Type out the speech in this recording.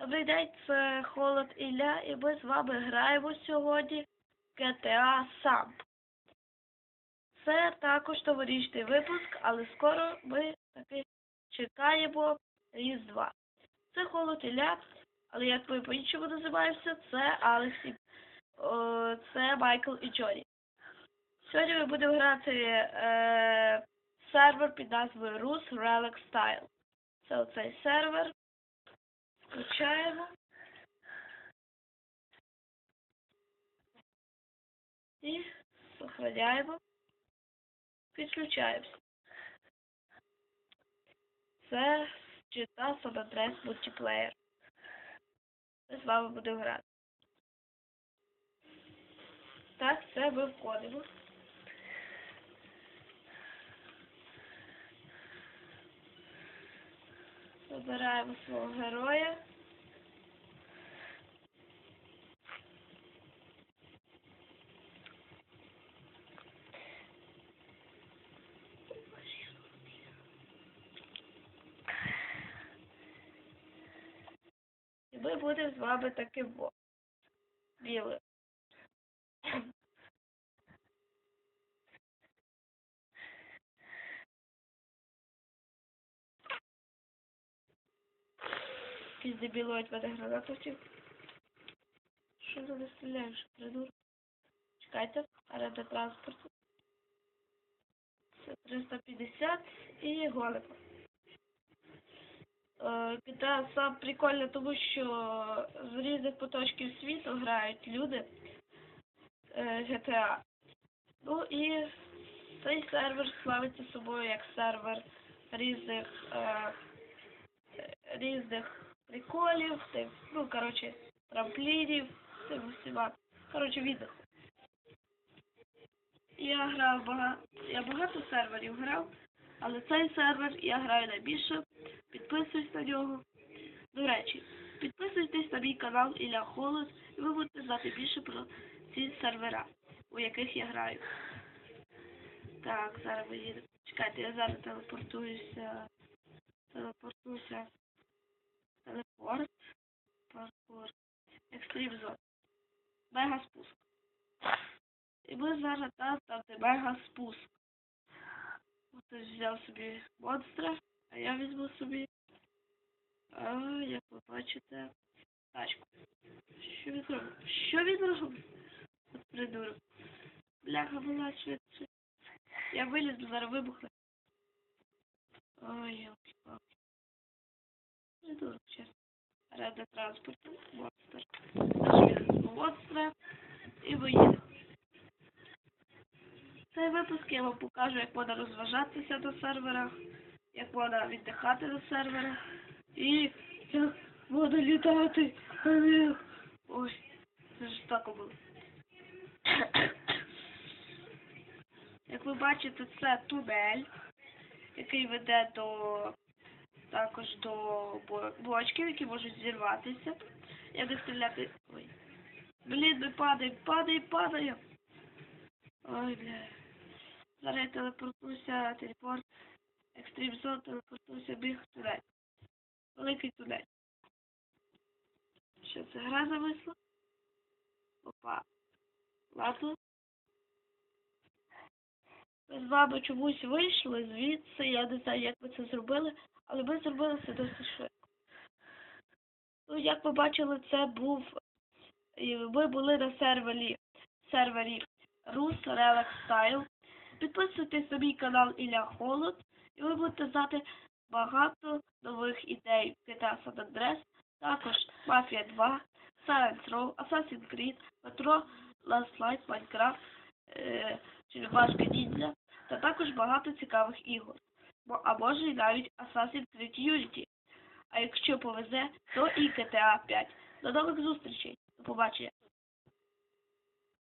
Добрий день, це Холод Ілля, і ми з вами граємо сьогодні GTA сам. Це також новорічний випуск, але скоро ми таки чекаємо Різдва. Це Холод Ілля, але як ми по-іншому називаємося, це Алекс і о, це Майкл і Джоні. Сьогодні ми будемо грати е, сервер під назвою Rus Relic Style. Це оцей сервер. Включаємо. І сохраняємо. Підключаємося. Це GTA San Andreas Multiplayer. Ми з вами будемо грати. Так, це ми входимо. Вибираємо свого героя. І ми будемо з вами таким во. Білим. Якийсь дебілоїд мене гранату втік. Що ти не стріляєш, придурок? Чекайте, аренда транспорту. Це 350 і голема. GTA сам прикольно, тому що з різних куточків світу грають люди е, GTA. Ну і цей сервер славиться собою як сервер різних е, різних приколів, тих, ну, коротше, трамплінів, тим всіма. Коротше, відео. Я грав багато, я багато серверів грав, але цей сервер я граю найбільше. Підписуйтесь на нього. До речі, підписуйтесь на мій канал Ілля Холод, і ви будете знати більше про ці сервера, у яких я граю. Так, зараз ми їдемо. Чекайте, я зараз телепортуюся. Телепортуюся. Телепорт. Паркур. Екстрім зон. Мега спуск. І ми зараз там, де мега спуск. Взяв собі монстра, а я візьму собі. А, як ви бачите, тачку. Що він робить? Що він робить? От придурок. Бляха, вилазь швидше. Я вилізу, зараз вибухне. Ой, елки палки Придурок, чесно. Ради транспорту, монстр. Монстра. І виїде. Цей випуск я вам покажу, як можна розважатися на серверах, як можна віддихати на серверах і як можна літати. Ой, це ж так було. Як ви бачите, це тунель, який веде до також до бочків, які можуть зірватися. Я буду стріляти. Ой. Блін, ми падаємо, падаємо, падаємо. Ой, бля. Зараз я телепортуюся, телепорт, екстрім зон, телепортуюся, біг тунель. Великий тунель. Що це гра зависла? Опа. Ладно. Ми з вами чомусь вийшли звідси, я не знаю, як ми це зробили, але ми зробили це досить швидко. Ну, як ви бачили, це був. Ми були на сервері сервері Rus Relic Style. Підписуйтесь на мій канал Ілля Холод, і ви будете знати багато нових ідей GTA San Andreas, також Mafia 2, Silent Row, Assassin's Creed, Metro, Last Light, Minecraft, е, Черепашка Ніндзя, та також багато цікавих ігор. Бо- або ж і навіть Assassin's Creed Unity. А якщо повезе, то і GTA 5. До нових зустрічей. До побачення.